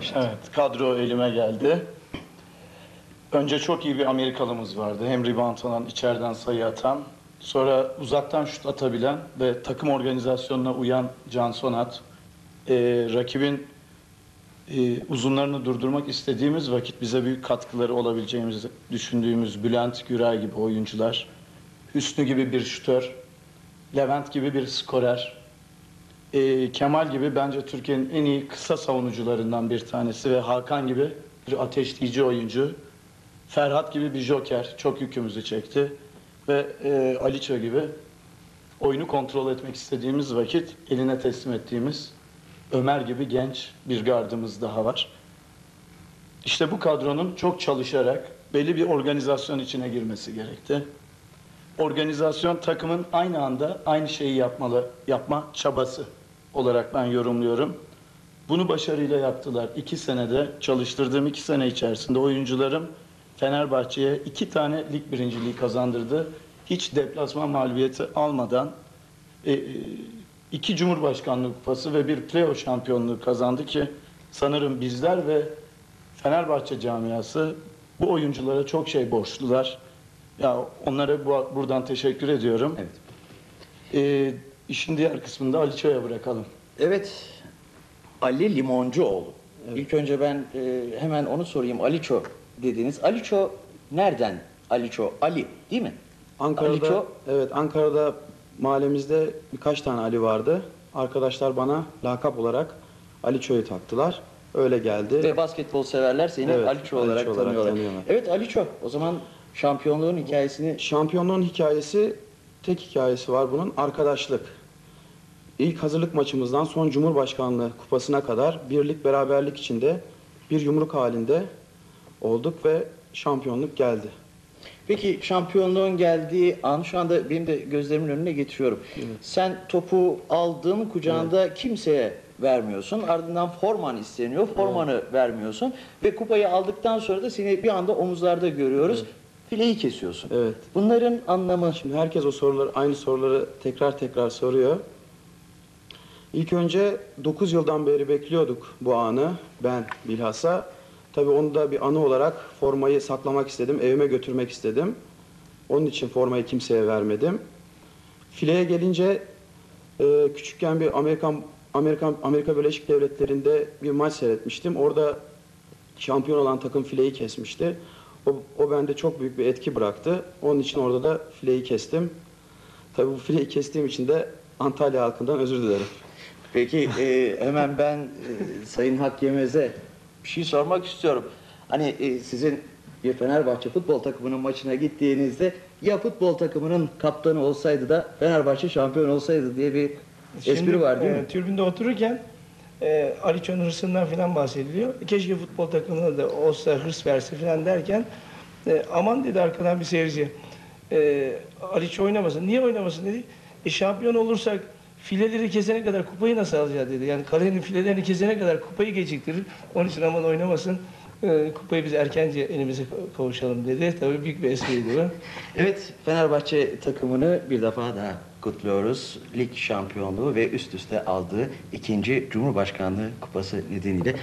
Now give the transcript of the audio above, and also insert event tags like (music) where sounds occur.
Evet, kadro elime geldi. Önce çok iyi bir Amerikalımız vardı. Hem rebound alan, içeriden sayı atan. Sonra uzaktan şut atabilen ve takım organizasyonuna uyan Can Sonat. Ee, rakibin e, uzunlarını durdurmak istediğimiz vakit bize büyük katkıları olabileceğimizi düşündüğümüz Bülent Güray gibi oyuncular. Hüsnü gibi bir şütör. Levent gibi bir skorer. Ee, Kemal gibi bence Türkiye'nin en iyi kısa savunucularından bir tanesi ve Hakan gibi bir ateşleyici oyuncu. Ferhat gibi bir joker çok yükümüzü çekti ve e, Aliço gibi oyunu kontrol etmek istediğimiz vakit eline teslim ettiğimiz Ömer gibi genç bir gardımız daha var. İşte bu kadronun çok çalışarak belli bir organizasyon içine girmesi gerekti. Organizasyon takımın aynı anda aynı şeyi yapmalı, yapma çabası olarak ben yorumluyorum. Bunu başarıyla yaptılar. İki senede çalıştırdığım iki sene içerisinde oyuncularım Fenerbahçe'ye iki tane lig birinciliği kazandırdı. Hiç deplasman mağlubiyeti almadan e, e, iki Cumhurbaşkanlığı kupası ve bir playoff şampiyonluğu kazandı ki sanırım bizler ve Fenerbahçe camiası bu oyunculara çok şey borçlular. Ya onlara bu, buradan teşekkür ediyorum. Evet. Ee, işin diğer kısmını da Ali Çoğ'a bırakalım. Evet. Ali Limoncuoğlu. İlk önce ben e, hemen onu sorayım. Aliço dediniz. Aliço nereden? Aliço Ali değil mi? Ankara'da Aliço evet Ankara'da mahallemizde birkaç tane Ali vardı. Arkadaşlar bana lakap olarak Aliço'yu taktılar. Öyle geldi. ve basketbol severler seni Evet, Aliço olarak Aliço olarak tanıyorlar. tanıyorlar. Evet Aliço. O zaman şampiyonluğun hikayesini Şampiyonluğun hikayesi tek hikayesi var bunun arkadaşlık. İlk hazırlık maçımızdan son Cumhurbaşkanlığı kupasına kadar birlik beraberlik içinde bir yumruk halinde olduk ve şampiyonluk geldi. Peki şampiyonluğun geldiği an şu anda benim de gözlerimin önüne getiriyorum. Sen topu aldın kucağında kimseye vermiyorsun. Ardından forman isteniyor. Formanı vermiyorsun. Ve kupayı aldıktan sonra da seni bir anda omuzlarda görüyoruz. Fileyi kesiyorsun. Evet. Bunların anlamı Şimdi herkes o soruları aynı soruları tekrar tekrar soruyor. İlk önce 9 yıldan beri bekliyorduk bu anı ben bilhassa. Tabii onu da bir anı olarak formayı saklamak istedim, evime götürmek istedim. Onun için formayı kimseye vermedim. Fileye gelince e, küçükken bir Amerikan Amerikan Amerika Birleşik Devletleri'nde bir maç seyretmiştim. Orada şampiyon olan takım fileyi kesmişti. O, o bende çok büyük bir etki bıraktı. Onun için orada da fileyi kestim. Tabii bu fileyi kestiğim için de Antalya halkından özür dilerim. Peki e, hemen ben e, Sayın Hak Yemez'e bir şey sormak istiyorum. Hani e, sizin bir Fenerbahçe futbol takımının maçına gittiğinizde ya futbol takımının kaptanı olsaydı da Fenerbahçe şampiyon olsaydı diye bir espri var değil e, mi? Tribünde otururken e, Aliço'nun hırsından falan bahsediliyor. Keşke futbol takımına da olsa hırs verse falan derken e, aman dedi arkadan bir seyirci. E, Aliço oynamasın. Niye oynamasın dedi. E, şampiyon olursak fileleri kesene kadar kupayı nasıl alacağız dedi. Yani kalenin filelerini kesene kadar kupayı geciktirir. Onun için aman oynamasın. E, kupayı biz erkence elimize kavuşalım dedi. Tabii büyük bir espriydi bu. (laughs) Evet Fenerbahçe takımını bir defa daha kutluyoruz. Lig şampiyonluğu ve üst üste aldığı ikinci Cumhurbaşkanlığı kupası nedeniyle.